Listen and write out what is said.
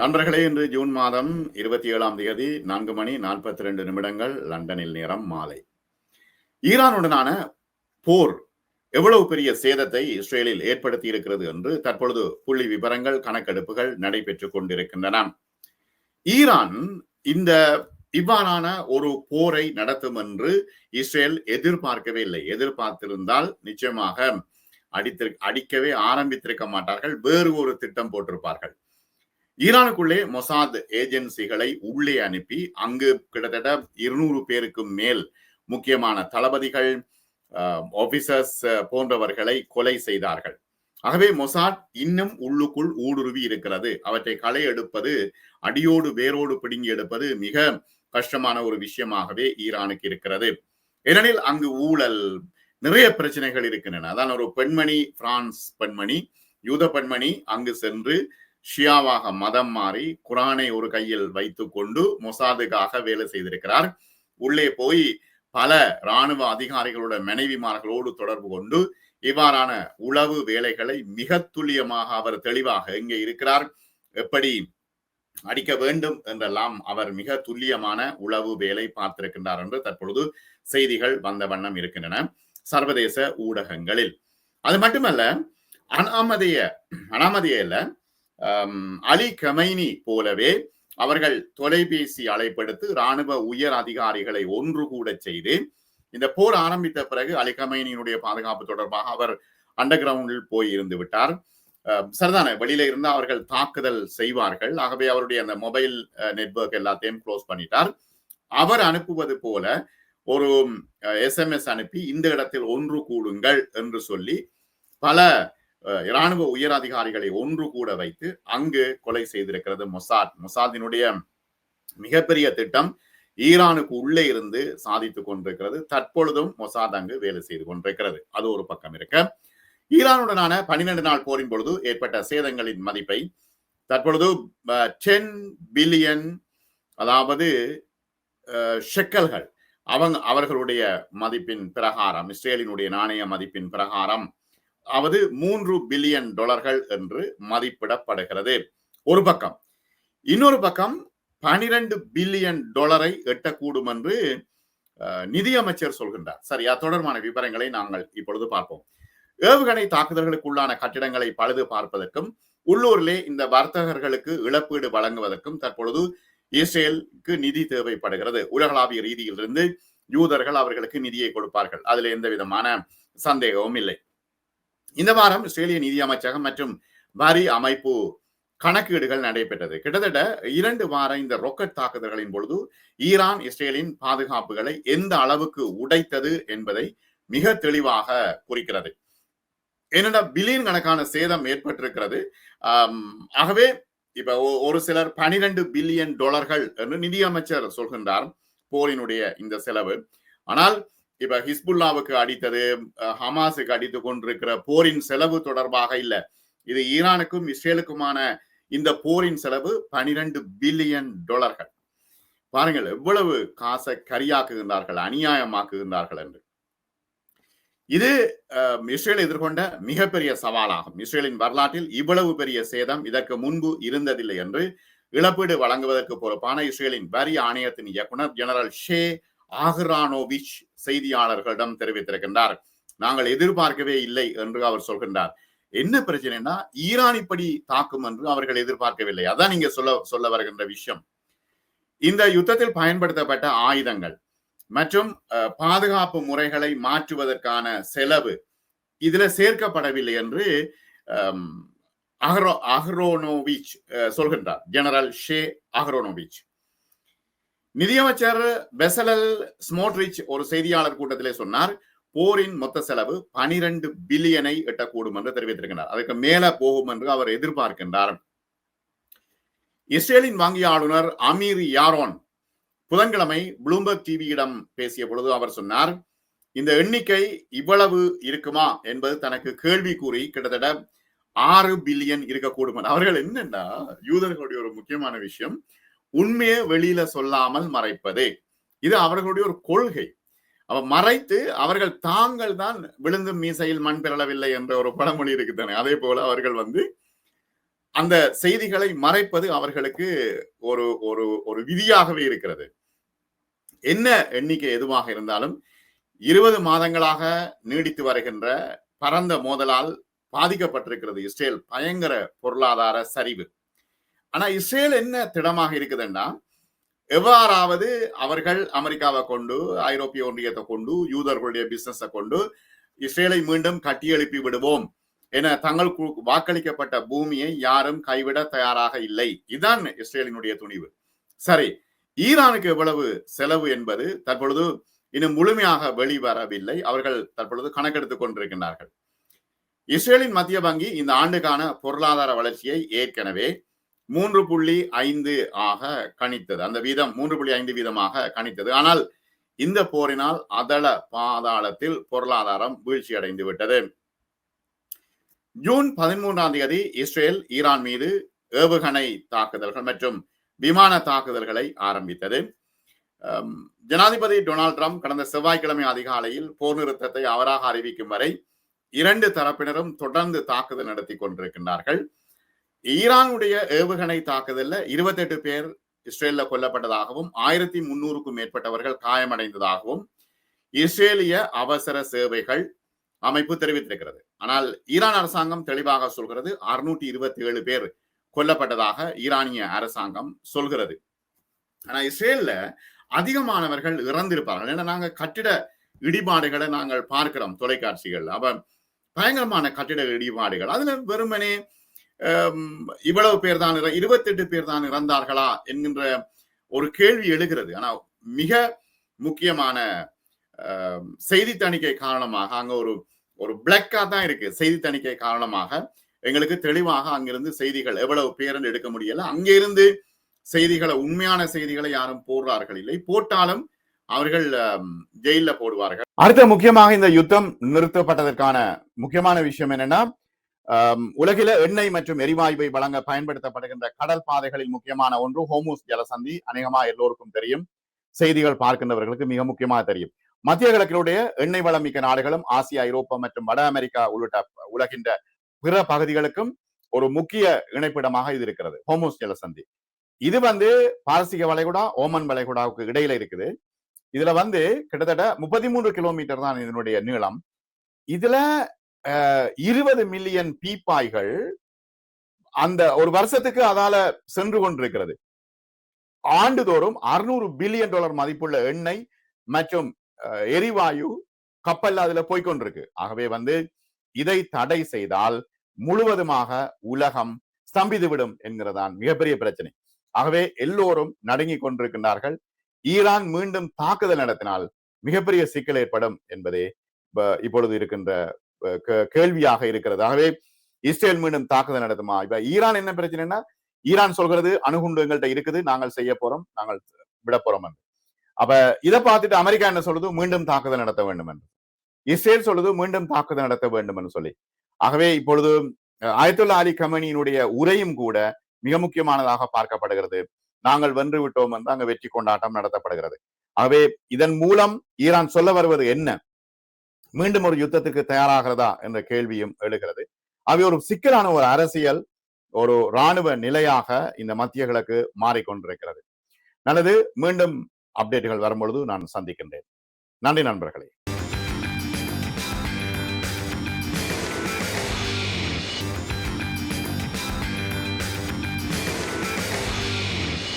நண்பர்களே இன்று ஜூன் மாதம் இருபத்தி ஏழாம் தேதி நான்கு மணி நாற்பத்தி ரெண்டு நிமிடங்கள் லண்டனில் நேரம் மாலை. ஈரானுடனான போர் எவ்வளவு பெரிய சேதத்தை இஸ்ரேலில் ஏற்படுத்தி இருக்கிறது என்று தற்பொழுது புள்ளி விவரங்கள் கணக்கெடுப்புகள் நடைபெற்றுக் கொண்டிருக்கின்றன. ஈரான் இந்த இவ்வாறான ஒரு போரை நடத்தும் என்று இஸ்ரேல் எதிர்பார்க்கவே இல்லை. எதிர்பார்த்திருந்தால் நிச்சயமாக அடித்திரு அடிக்கவே ஆரம்பித்திருக்க மாட்டார்கள். வேறு ஒரு திட்டம் போட்டிருப்பார்கள். ஈரானுக்குள்ளே மொசாத் ஏஜென்சிகளை உள்ளே அனுப்பி அங்கு கிட்டத்தட்ட இருநூறு பேருக்கும் மேல் முக்கியமான தளபதிகள் ஆபீசர்ஸ் போன்றவர்களை கொலை செய்தார்கள். ஆகவே மொசாட் இன்னும் உள்ளுக்குள் ஊடுருவி இருக்கிறது. அவற்றை களை எடுப்பது அடியோடு வேரோடு பிடுங்கி எடுப்பது மிக கஷ்டமான ஒரு விஷயமாகவே ஈரானுக்கு இருக்கிறது. ஏனெனில் அங்கு ஊழல் நிறைய பிரச்சனைகள் இருக்கின்றன. அதான் ஒரு பெண்மணி பிரான்ஸ் பெண்மணி யூத பெண்மணி அங்கு சென்று ஷியாவாக மதம் மாறி குரானை ஒரு கையில் வைத்துக்கொண்டு மொசாதுக்காக வேலை செய்திருக்கிறார். உள்ளே போய் பல இராணுவ அதிகாரிகளோட மனைவிமார்களோடு தொடர்பு கொண்டு இவ்வாறான உளவு வேலைகளை மிக துல்லியமாக அவர் தெளிவாக எங்கே இருக்கிறார். எப்படி அடிக்க வேண்டும் என்றெல்லாம் அவர் மிக துல்லியமான உளவு வேலை பார்த்திருக்கின்றார் என்று தற்பொழுது செய்திகள் வந்த வண்ணம் இருக்கின்றன. சர்வதேச ஊடகங்களில். அது மட்டுமல்ல அனாமதைய அனாமதையில அலி கமைனி போலவே அவர்கள் தொலைபேசி அழைப்படுத்து இராணுவ உயர் அதிகாரிகளை ஒன்று கூட செய்து இந்த போர் ஆரம்பித்த பிறகு அலி கமைனியினுடைய பாதுகாப்பு தொடர்பாக அவர் அண்டர் கிரவுண்டில் போய் இருந்து விட்டார். சரிதானே? வெளியில இருந்து அவர்கள் தாக்குதல் செய்வார்கள். ஆகவே அவருடைய அந்த மொபைல் நெட்ஒர்க் எல்லாத்தையும் க்ளோஸ் பண்ணிட்டார். அவர் அனுப்புவது போல ஒரு எஸ்எம்எஸ் அனுப்பி இந்த இடத்தில் ஒன்று கூடுங்கள் என்று சொல்லி பல இராணுவ உயர் அதிகாரிகளை ஒன்று கூட வைத்து அங்கு கொலை செய்திருக்கிறது மொசாத். மொசாதினுடைய மிகப்பெரிய திட்டம் ஈரானுக்கு உள்ளே இருந்து சாதித்துக் கொண்டிருக்கிறது. தற்பொழுதும் மொசாத் அங்கு வேலை செய்து கொண்டிருக்கிறது. அது ஒரு பக்கம் இருக்க. ஈரானுடனான பன்னிரண்டு நாள் போரின் பொழுது ஏற்பட்ட சேதங்களின் மதிப்பை தற்பொழுது டென் பில்லியன் அதாவது ஷெக்கல்கள். அவங்க அவர்களுடைய மதிப்பின் பிரகாரம் இஸ்ரேலினுடைய நாணய மதிப்பின் பிரகாரம் அவது மூன்று பில்லியன் டாலர்கள் என்று மதிப்பிடப்படுகிறது. ஒரு பக்கம். இன்னொரு பக்கம் பனிரெண்டு பில்லியன் டாலரை எட்டக்கூடும் என்று நிதியமைச்சர் சொல்கின்றார். சரி தொடர்பான விவரங்களை நாங்கள் இப்பொழுது பார்ப்போம். ஏவுகணை தாக்குதல்களுக்குள்ளான கட்டிடங்களை பழுது பார்ப்பதற்கும் உள்ளூரிலே இந்த வர்த்தகர்களுக்கு இழப்பீடு வழங்குவதற்கும் தற்பொழுது இஸ்ரேலுக்கு நிதி தேவைப்படுகிறது. உலகளாவிய ரீதியிலிருந்து யூதர்கள் அவர்களுக்கு நிதியை கொடுப்பார்கள். அதுல எந்த விதமான சந்தேகமும் இல்லை. இந்த வாரம் இஸ்ரேலிய நிதி அமைச்சகம் மற்றும் வரி அமைப்பு கணக்கீடுகள் நடைபெற்றது. கிட்டத்தட்ட இரண்டு வார இந்த ரொக்கெட் தாக்குதல்களின் பொழுது ஈரான் இஸ்ரேலின் பாதுகாப்புகளை எந்த அளவுக்கு உடைத்தது என்பதை மிக தெளிவாக குறிக்கிறது. என்னடா பில்லியன் கணக்கான சேதம் ஏற்பட்டிருக்கிறது. ஆகவே இப்ப ஒரு சிலர் பனிரெண்டு பில்லியன் டாலர்கள் என்று நிதியமைச்சர் சொல்கின்றார். போரினுடைய இந்த செலவு. ஆனால் இப்ப ஹிஸ்புல்லாவுக்கு அடித்தது ஹமாஸுக்கு அடித்து கொண்டிருக்கிற போரின் செலவு தொடர்பாக இல்ல. இது ஈரானுக்கும் இஸ்ரேலுக்குமான இந்த போரின் செலவு பனிரெண்டு பில்லியன் டாலர்கள். பாருங்கள் எவ்வளவு காசை கரியாக்குகின்றார்கள் அநியாயமாக்குகின்றார்கள் என்று. இது இஸ்ரேல் எதிர்கொண்ட மிகப்பெரிய சவாலாகும். இஸ்ரேலின் வரலாற்றில் இவ்வளவு பெரிய சேதம் இதற்கு முன்பு இருந்ததில்லை என்று இழப்பீடு வழங்குவதற்கு பொறுப்பான இஸ்ரேலின் வரி ஆணையத்தின் இயக்குனர் ஜெனரல் ஷே ஆஹ்ரானோவிச் செய்தியாளர்களிடம் தெரிவித்திருக்கின்றார். நாங்கள் எதிர்பார்க்கவே இல்லை என்று அவர் சொல்கின்றார். என்ன பிரச்சனைனா ஈரான் இப்படி தாக்கும் என்று அவர்கள் எதிர்பார்க்கவில்லை. அதான் நீங்க சொல்ல சொல்ல வருகின்ற விஷயம். இந்த யுத்தத்தில் பயன்படுத்தப்பட்ட ஆயுதங்கள் மற்றும் பாதுகாப்பு முறைகளை மாற்றுவதற்கான செலவு இதுல சேர்க்கப்படவில்லை என்று அஹ்ரோ அஹ்ரோனோவிச் சொல்கின்றார். ஜெனரல் ஷே அஹ்ரோனோவிச் நிதியமைச்சர் பெசலல் ஸ்மோட்ரிச் ஒரு செய்தியாளர் கூட்டத்திலே சொன்னார் போரின் மொத்த செலவு பனிரெண்டு பில்லியனை எட்டக்கூடும் என்று தெரிவித்திருக்கிறார் அதற்கு மேல போகும் என்று அவர் எதிர்பார்க்கின்றார். இஸ்ரேலின் வங்கி ஆளுநர் அமீர் யாரோன் புதன்கிழமை ப்ளூம்பர்க் டிவியிடம் பேசிய பொழுது அவர் சொன்னார் இந்த எண்ணிக்கை இவ்வளவு இருக்குமா? என்பது தனக்கு கேள்வி கூறி கிட்டத்தட்ட ஆறு பில்லியன் இருக்கக்கூடும். அவர்கள் என்னன்னா யூதர்களுடைய ஒரு முக்கியமான விஷயம் உண்மையை வெளியில சொல்லாமல் மறைப்பது. இது அவர்களுடைய ஒரு கொள்கை. அவ மறைத்து அவர்கள் தாங்கள் தான் விழுந்தும் மீசையில் மண் பெறவில்லை என்ற ஒரு பழமொழி இருக்குதானே? அதே போல அவர்கள் வந்து அந்த செய்திகளை மறைப்பது அவர்களுக்கு ஒரு ஒரு ஒரு விதியாகவே இருக்கிறது. என்ன எண்ணிக்கை எதுவாக இருந்தாலும் இருபது மாதங்களாக நீடித்து வருகின்ற பரந்த மோதலால் பாதிக்கப்பட்டிருக்கிறது இஸ்ரேல் பயங்கர பொருளாதார சரிவு. ஆனா இஸ்ரேல் என்ன திடமாக இருக்குதுன்னா எவ்வாறாவது அவர்கள் அமெரிக்காவை கொண்டு ஐரோப்பிய ஒன்றியத்தை கொண்டு யூதர்களுடைய பிசினஸை கொண்டு இஸ்ரேலை மீண்டும் கட்டியெழுப்பி விடுவோம் என தங்கள் வாக்களிக்கப்பட்ட பூமியை யாரும் கைவிட தயாராக இல்லை. இதுதான் இஸ்ரேலினுடைய துணிவு. சரி ஈரானுக்கு எவ்வளவு செலவு என்பது தற்பொழுது இன்னும் முழுமையாக வெளிவரவில்லை. அவர்கள் தற்பொழுது கணக்கெடுத்துக் கொண்டிருக்கின்றார்கள். இஸ்ரேலின் மத்திய வங்கி இந்த ஆண்டுக்கான பொருளாதார வளர்ச்சியை ஏற்கனவே மூன்று புள்ளி ஐந்து ஆக கணித்தது. அந்த வீதம் மூன்று புள்ளி ஐந்து வீதமாக கணித்தது. ஆனால் இந்த போரினால் அதள பாதாளத்தில் பொருளாதாரம் வீழ்ச்சி அடைந்து விட்டது ஜூன் பதிமூன்றாம் தேதி இஸ்ரேல் ஈரான் மீது ஏவுகணை தாக்குதல்கள் மற்றும் விமான தாக்குதல்களை ஆரம்பித்தது. ஜனாதிபதி டொனால்ட் ட்ரம்ப் கடந்த செவ்வாய்க்கிழமை அதிகாலையில் போர் நிறுத்தத்தை அவராக அறிவிக்கும் வரை இரண்டு தரப்பினரும் தொடர்ந்து தாக்குதல் நடத்தி கொண்டிருக்கின்றார்கள். ஈரானுடைய ஏவுகணை தாக்குதல்ல இருபத்தி எட்டு பேர் இஸ்ரேல்ல கொல்லப்பட்டதாகவும் ஆயிரத்தி முன்னூறுக்கும் மேற்பட்டவர்கள் காயமடைந்ததாகவும் இஸ்ரேலிய அவசர சேவைகள் அமைப்பு தெரிவித்திருக்கிறது. ஆனால் ஈரான் அரசாங்கம் தெளிவாக சொல்கிறது அறுநூற்றி இருபத்தி ஏழு பேர் கொல்லப்பட்டதாக ஈரானிய அரசாங்கம் சொல்கிறது. ஆனா இஸ்ரேல்ல அதிகமானவர்கள் இறந்திருப்பார்கள். ஏன்னா நாங்க கட்டிட இடிபாடுகளை நாங்கள் பார்க்கிறோம் தொலைக்காட்சிகள் அவ பயங்கரமான கட்டிட இடிபாடுகள். அதுல வெறுமனே இவ்வளவு பேர் தான் இருபத்தி எட்டு பேர் தான் இறந்தார்களா என்கின்ற ஒரு கேள்வி எழுகிறது. ஆனா மிக முக்கியமான செய்தி தணிக்கை காரணமாக அங்க ஒரு ஒரு பிளக்கா தான் இருக்கு. செய்தி தணிக்கை காரணமாக எங்களுக்கு தெளிவாக அங்கிருந்து செய்திகள் எவ்வளவு பேரன் எடுக்க முடியல. அங்கிருந்து செய்திகளை உண்மையான செய்திகளை யாரும் போடுறார்கள் இல்லை. போட்டாலும் அவர்கள் ஜெயில போடுவார்கள். அடுத்த முக்கியமாக இந்த யுத்தம் நிறுத்தப்பட்டதற்கான முக்கியமான விஷயம் என்னன்னா உலகில எண்ணெய் மற்றும் எரிவாயுவை வழங்க பயன்படுத்தப்படுகின்ற கடல் பாதைகளில் முக்கியமான ஒன்று ஹோமூஸ் ஜலசந்தி. அநேகமா எல்லோருக்கும் தெரியும். செய்திகள் பார்க்கின்றவர்களுக்கு மிக முக்கியமாக தெரியும். மத்திய கிழக்கினுடைய எண்ணெய் வளம் மிக்க நாடுகளும் ஆசியா ஐரோப்பா மற்றும் வட அமெரிக்கா உள்ளிட்ட உலகின்ற பிற பகுதிகளுக்கும் ஒரு முக்கிய இணைப்பிடமாக இது இருக்கிறது ஹோமோஸ் ஜலசந்தி. இது வந்து பாரசீக வளைகுடா ஓமன் வளைகுடாவுக்கு இடையில இருக்குது. இதுல வந்து கிட்டத்தட்ட முப்பத்தி மூன்று கிலோமீட்டர் தான் இதனுடைய நீளம். இதுல இருபது மில்லியன் பீப்பாய்கள் அந்த ஒரு வருஷத்துக்கு அதால சென்று கொண்டிருக்கிறது. ஆண்டுதோறும் அறுநூறு பில்லியன் டாலர் மதிப்புள்ள எண்ணெய் மற்றும் எரிவாயு கப்பல் அதுல போய்கொண்டிருக்கு ஆகவே வந்து இதை தடை செய்தால் முழுவதுமாக உலகம் ஸ்தம்பித்துவிடும் என்கிறதான் மிகப்பெரிய பிரச்சனை. ஆகவே எல்லோரும் நடுங்கி கொண்டிருக்கின்றார்கள். ஈரான் மீண்டும் தாக்குதல் நடத்தினால் மிகப்பெரிய சிக்கல் ஏற்படும் என்பதே இப்பொழுது இருக்கின்ற கேள்வியாக இருக்கிறது. ஆகவே இஸ்ரேல் மீண்டும் தாக்குதல் நடத்துமா? இப்ப ஈரான் என்ன பிரச்சனைனா ஈரான் சொல்கிறது அணுகுண்டு எங்கள்கிட்ட இருக்குது நாங்கள் செய்ய போறோம் நாங்கள் விட போறோம் என்று. அப்ப இதை பார்த்துட்டு அமெரிக்கா என்ன சொல்லுது? மீண்டும் தாக்குதல் நடத்த வேண்டும் என்று. இஸ்ரேல் சொல்லுது மீண்டும் தாக்குதல் நடத்த வேண்டும் என்று சொல்லி. ஆகவே இப்பொழுது ஆயத்துல்லா அலி கமனியினுடைய உரையும் கூட மிக முக்கியமானதாக பார்க்கப்படுகிறது. நாங்கள் வென்று விட்டோம் என்று அங்கு வெற்றி கொண்டாட்டம் நடத்தப்படுகிறது. ஆகவே இதன் மூலம் ஈரான் சொல்ல வருவது என்ன? மீண்டும் ஒரு யுத்தத்துக்கு தயாராகிறதா என்ற கேள்வியும் எழுகிறது. அவை ஒரு சிக்கலான ஒரு அரசியல் ஒரு இராணுவ நிலையாக இந்த மத்திய கிழக்கு மாறிக்கொண்டிருக்கிறது. நல்லது மீண்டும் அப்டேட்டுகள் வரும்பொழுது நான் சந்திக்கின்றேன். நன்றி நண்பர்களே.